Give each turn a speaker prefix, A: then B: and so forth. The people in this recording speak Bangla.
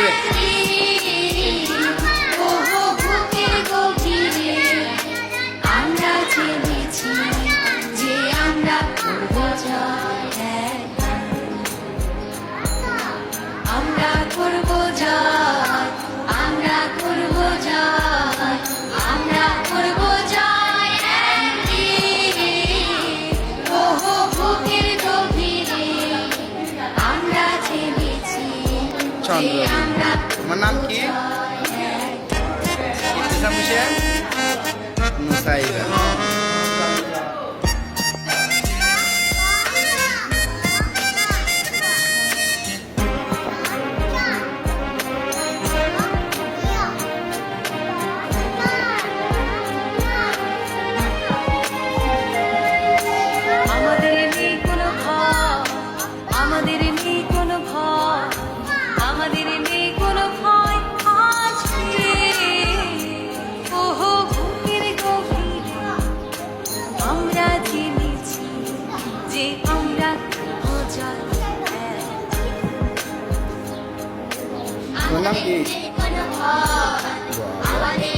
A: Yeah.
B: Chandra. Menang Ki. Kita bisa.
A: যে আমরা অচল
B: নাম কি?
A: আমাদের